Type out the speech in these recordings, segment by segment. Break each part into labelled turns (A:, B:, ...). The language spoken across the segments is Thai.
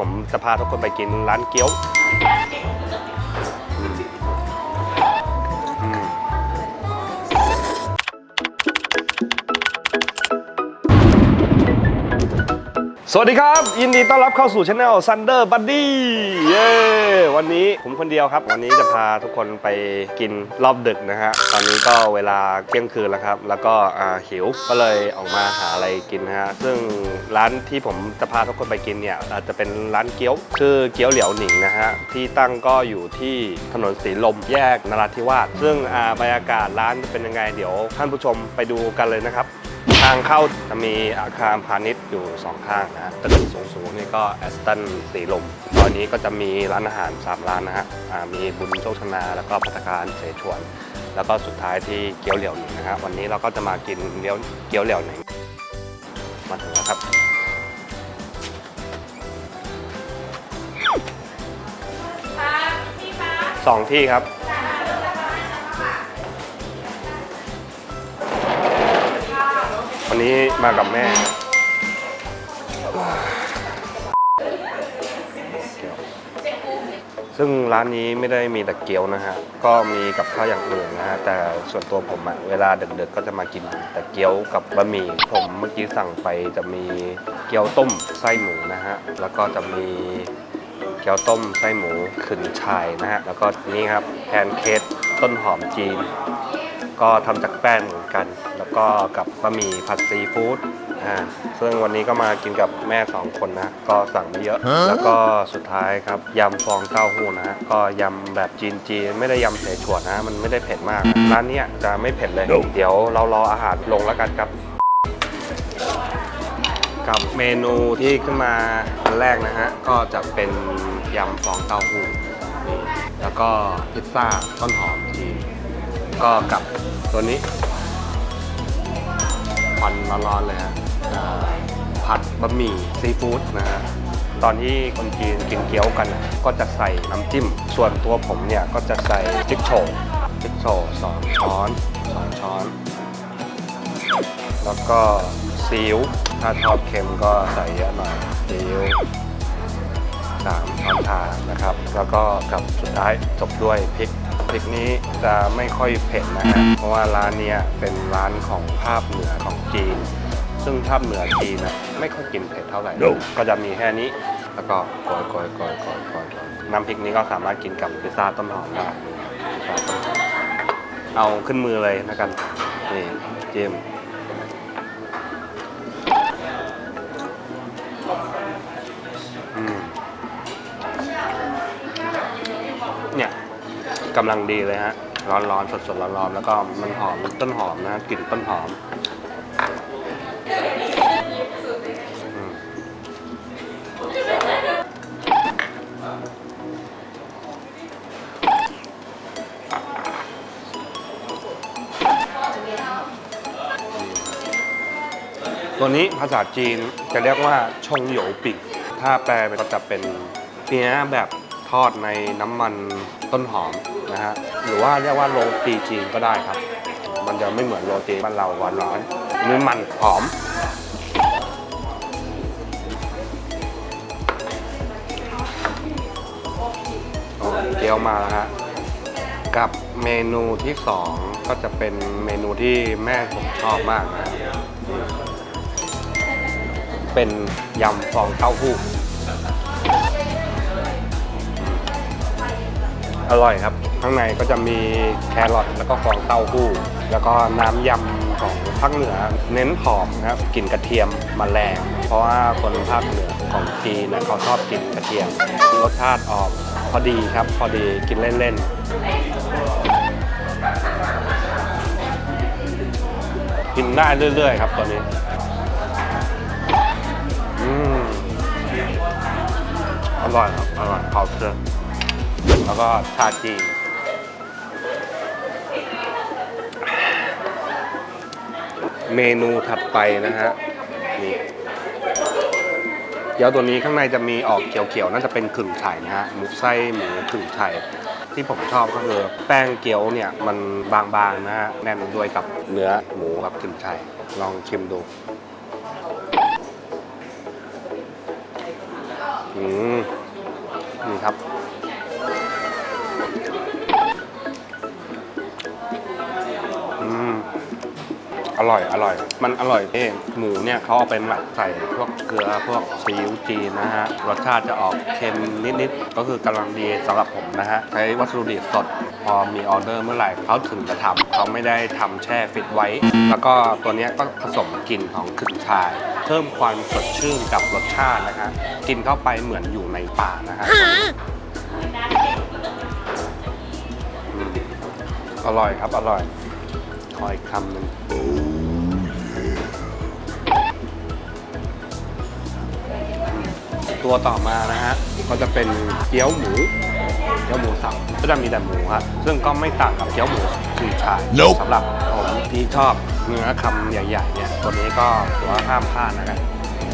A: ผมจะพาทุกคนไปกินร้านเกี๊ยว สวัสดีครับ ยินดีต้อนรับเข้าสู่ช anel Thunder Buddy เย้วันนี้ผมคนเดียวครับ วันนี้จะพาทุกคนไปกินรอบดึกนะฮะตอนนี้ก็เวลาเที่ยงคืนแล้วครับ แล้วก็อ่าหิวก็เลยออกมาหาอะไรกินนะฮะซึ่งร้านที่ผมจะพาทุกคนไปกินเนี่ยอาจจะเป็นร้านเกี๊ยวชื่อเกี๊ยวเหลียวหนิงนะฮะที่ตั้งก็อยู่ที่ถนนสีลมแยกนราธิวาสซึ่งอ่าบรรยากาศร้านจะเป็นยังไงเดี๋ยวท่านผู้ชมไปดูกันเลยนะครับ ทางเข้าจะมีอาคารพาณิชย์อยู่สองข้างนะฮะตึกสูงๆนี่ก็แอสตันสีลม ตอนนี้ก็จะมีร้านอาหาร 3 ร้านนะฮะอ่ามีบุญโชคชนา แล้วก็พัตตาการเสฉวน แล้วก็สุดท้ายที่เกี๊ยวเหลียวหนิงนะฮะวันนี้เราก็จะมากินเกี๊ยวเกี๊ยวเหลียวหนิงมาถึงแล้วครับสองที่ครับ นี้มากับแม่ซึ่งร้านนี้ไม่ได้มีแต่เกี๊ยวนะฮะ ก็มีกับข้าวอย่างอื่นนะฮะ แต่ส่วนตัวผมอะเวลาเดึกๆก็จะมากินแต่เกี๊ยวกับบะหมี่ ผมเมื่อกี้สั่งไปจะมีเกี๊ยวต้มไส้หมูนะฮะ แล้วก็จะมีเกี๊ยวต้มไส้หมูขึ้นชายนะฮะ แล้วก็นี่ครับแพนเค้กต้นหอมจีน ก็ทำจากแป้งเหมือนกัน ก็กับบะหมี่ผัดซีฟู้ดอ่าซึ่งวันนี้ก็มากินกับแม่สองคนนะ ก็สั่งไม่เยอะ แล้วก็สุดท้ายครับยำฟองเต้าหู้นะฮะก็ยำแบบจีนจีนๆไม่ได้ยำเสฉวนนะ มันไม่ได้เผ็ดมาก ร้านเนี้ยจะไม่เผ็ดเลย เดี๋ยวเรารออาหารลงแล้วกันครับ กับเมนูที่ขึ้นมาอันแรกนะฮะ ก็จะเป็นยำฟองเต้าหู้นี่แล้วก็พิซซ่าต้นหอมจีนก็กับตัวนี้ ควันร้อนๆเลยฮะอ่าผัดบะหมี่ซีฟู้ดนะฮะตอนที่คนจีนกินเกี๊ยวกันน่ะก็จะใส่น้ำจิ้ม ส่วนตัวผมเนี่ยก็จะใส่จิ๊กโฉวจิ๊กโฉวสองช้อนสองช้อน แล้วก็ซีอิ๊วถ้าชอบเค็มก็ใส่เยอะหน่อยซีอิ๊วสามช้อนชานะครับ แล้วก็กับสุดท้ายจบด้วยพริก พริกนี้จะไม่ค่อยเผ็ดนะฮะ เพราะว่าร้านเนี้ยเป็นร้านของภาคเหนือของจีน ซึ่งภาคเหนือจีนนะไม่ค่อยกินเผ็ดเท่าไหร่ ก็จะมีแค่นี้ แล้วก็โกยโกยโกยโกยโกยโกยน้ำพริกนี้ก็สามารถกินกับพิซซ่าต้นหอมได้พิซซ่าต้นหอมเอาขึ้นมือเลยนะกันนี่จิ้ม กำลังดีเลยฮะ ร้อนๆ สดๆ ร้อนๆ แล้วก็มันหอมต้นหอมนะกลิ่นต้นหอมตัวนี้ภาษาจีนจะเรียกว่าชงโหยปิ่งถ้าแปลเป็นก็จะเป็นเนื้อแบบทอดในน้ำมันต้นหอม นะฮะหรือว่าเรียกว่าโรตีจีนก็ได้ครับ มันจะไม่เหมือนโรตีบ้านเราหวานร้อนเนื้อมันหอมเกี๊ยวมาแล้วฮะกับเมนูที่สองก็จะเป็นเมนูที่แม่ผมชอบมากนะเป็นยำฟองเต้าหู้อร่อยครับ ข้างในก็จะมีแครอทแล้วก็ฟองเต้าหู้ แล้วก็น้ำยำของภาคเหนือเน้นหอมนะครับกลิ่นกระเทียมมาแรง เพราะว่าคนภาคเหนือของจีนนะเขาชอบกินกระเทียม รสชาติออกพอดีครับ พอดีกินเล่นๆ กินได้เรื่อยๆครับตัวนี้อืมอร่อยครับ อร่อยขอบเชื่อแล้วก็ชาจีน เมนูถัดไปนะฮะนี่เกี๊ยวตัวนี้ข้างในจะมีออกเขียวๆน่าจะเป็นขึ่งไข่นะฮะหมูไส้หมูขึ่งไข่ที่ผมชอบก็คือแป้งเกี๊ยวเนี่ยมันบางๆนะฮะแน่นด้วยกับเนื้อหมูกับขึ่งไข่ลองชิมดูอืมนี่ครับ อร่อย อร่อย มันอร่อยเองหมูเนี่ยเขาเอาไปหมักใส่พวกเกลือพวกซีอิ๊วจีนนะฮะ รสชาติจะออกเค็มนิดๆ ก็คือกำลังดีสำหรับผมนะฮะ ใช้วัตถุดิบสด พอมีออเดอร์เมื่อไหร่เขาถึงจะทำเขาไม่ได้ทำแช่ฟิตไว้ แล้วก็ตัวเนี้ยก็ผสมกลิ่นของขึ้นชาย เพิ่มความสดชื่นกับรสชาตินะฮะ กินเข้าไปเหมือนอยู่ในป่านะฮะอืมอร่อยครับ อร่อยขออีกคำหนึ่ง ตัวต่อมานะฮะก็จะเป็นเกี๊ยวหมูเกี๊ยวหมูสับก็จะมีแต่หมูครับซึ่งก็ไม่ต่างกับเกี๊ยวหมูชื่อชาย
B: Nope
A: สำหรับผมที่ชอบเนื้อคำใหญ่ๆเนี่ยตัวนี้ก็ถือว่าห้ามพลาดนะครับ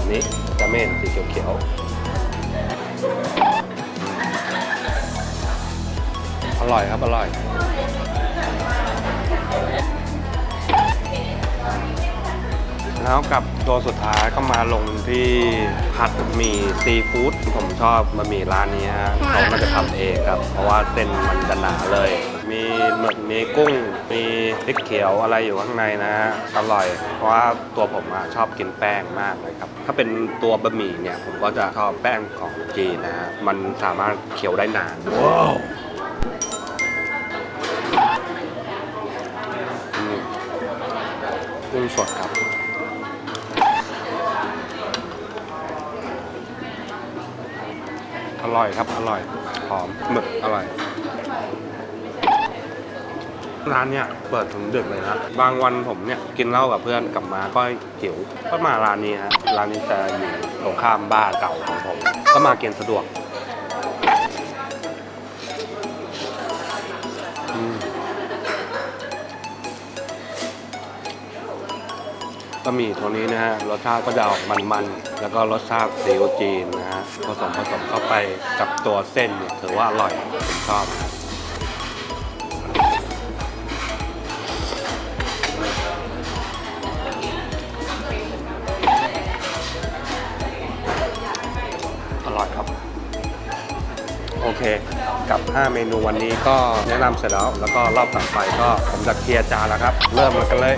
A: อันนี้จะเม่นสีเขียวๆอร่อยครับอร่อย แล้วกับตัวสุดท้ายก็มาลงที่ผัดหมี่ซีฟู้ดผมชอบบะหมี่ร้านนี้ฮะเขาน่าจะทำเองครับ เพราะว่าเส้นมันจะหนาเลย มีหมึกมีกุ้ง มีพริกเขียวอะไรอยู่ข้างในนะฮะอร่อย เพราะว่าตัวผมอะชอบกินแป้งมากเลยครับ ถ้าเป็นตัวบะหมี่เนี่ยผมก็จะชอบแป้งของจีนนะฮะมันสามารถเคี้ยวได้นาน
B: Wow.
A: อืมกุ้งสดครับ ร่อยครับ อร่อย หอม หมึก อร่อย ร้านเนี่ยเปิดถึงดึกเลยนะ บางวันผมเนี่ยกินเหล้ากับเพื่อนกลับมาก็หิว ก็มาร้านนี้ฮะ ร้านนี้จะอยู่ตรงข้ามบ้านเก่าของผม ก็มากินสะดวกะหมี่ตัวนี้นะฮะรสชาติก็จะออกมันๆแล้วก็รสชาติซีอิ๊วจีนนะฮะผสมผสมเข้าไปกับตัวเส้นเนี่ยถือว่าอร่อยผมชอบนะครับอร่อยครับ โอเค กับ 5 เมนูวันนี้ก็แนะนำเสร็จแล้ว แล้วก็รอบต่อไปก็ผมจะเคลียร์จานแล้วครับ เริ่มกันเลย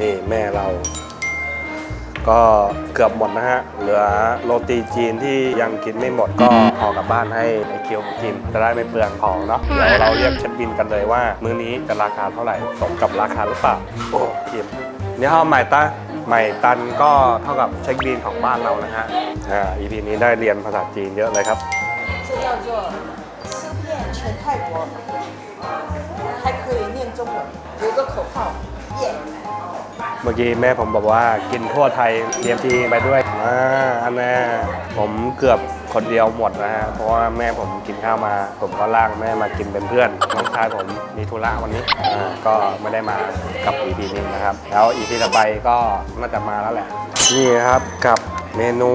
A: นี่แม่เรา ก็เกือบหมดนะฮะ เหลือโรตีจีนที่ยังกินไม่หมดก็ห่อกลับบ้านให้ไอคิวกิน จะได้ไม่เปลืองของเนาะ เดี๋ยวเราเรียกเช็คบินกันเลยว่า มื้อนี้จะราคาเท่าไหร่สมกับราคาหรือเปล่า โอ้เยี่ยมนี่ห้าใหม่ตาใหม่ตันก็เท่ากับเช็คบินของบ้านเรานะฮะ อ่า EP นี้ได้เรียนภาษาจีนเยอะเลยครับ
C: 这叫做吃遍全泰国，还可以念中文，有个口号，耶、
A: เมื่อกี้แม่ผมบอกว่ากินทั่วไทยเตรียมจีไปด้วยอ่าอันน่ะผมเกือบคนเดียวหมดนะฮะเพราะว่าแม่ผมกินข้าวมา ผมก็ลากแม่มากินเป็นเพื่อนน้องชายผมมีธุระวันนี้อ่าก็ไม่ได้มากับ EP นี้นะครับ แล้ว EP ต่อไปก็น่าจะมาแล้วแหละ นี่ครับกับเมนู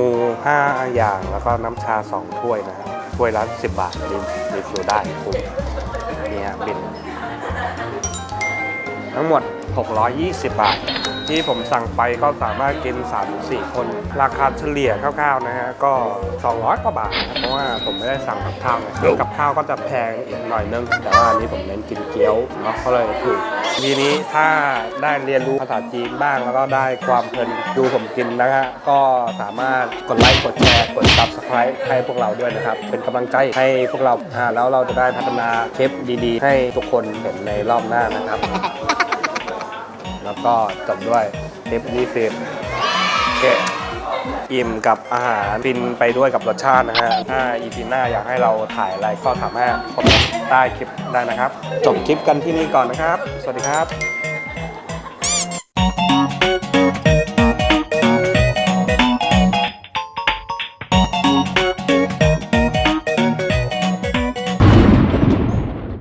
A: 5 อย่างแล้วก็น้ำชา 2 ถ้วยนะฮะถ้วยละ10 บาทรีรีฟิลได้คุ้มนี่ฮะบินทั้งหมด 620 บาท ที่ผมสั่งไปก็สามารถกิน 3-4 คน ราคาเฉลี่ยคร่าวๆนะฮะก็ 200 กว่าบาทนะครับเพราะว่าผมไม่ได้สั่งกับข้าวไงกับข้าวก็จะแพงอีกหน่อยนึง แต่ว่าอันนี้ผมเน้นกินเกี๊ยวเนาะก็เลยถูกทีนี้ถ้าได้เรียนรู้ภาษาจีนบ้างแล้วก็ได้ความเพลินดูผมกินนะฮะก็สามารถกดไลค์กดแชร์กด subscribe ให้พวกเราด้วยนะครับ เป็นกำลังใจให้พวกเราอ่าแล้วเราจะได้พัฒนาเทปดีๆ ให้ทุกคนเห็นในรอบหน้านะครับ แล้วก็จบด้วยทิปยี่สิบโอเคอิ่มกับอาหารฟินไปด้วยกับรสชาตินะฮะ ถ้าอีพีหน้าอยากให้เราถ่ายอะไรก็ถามให้คอมเมนต์ใต้คลิปได้นะครับ จบคลิปกันที่นี่ก่อนนะครับ สวัสดีครับ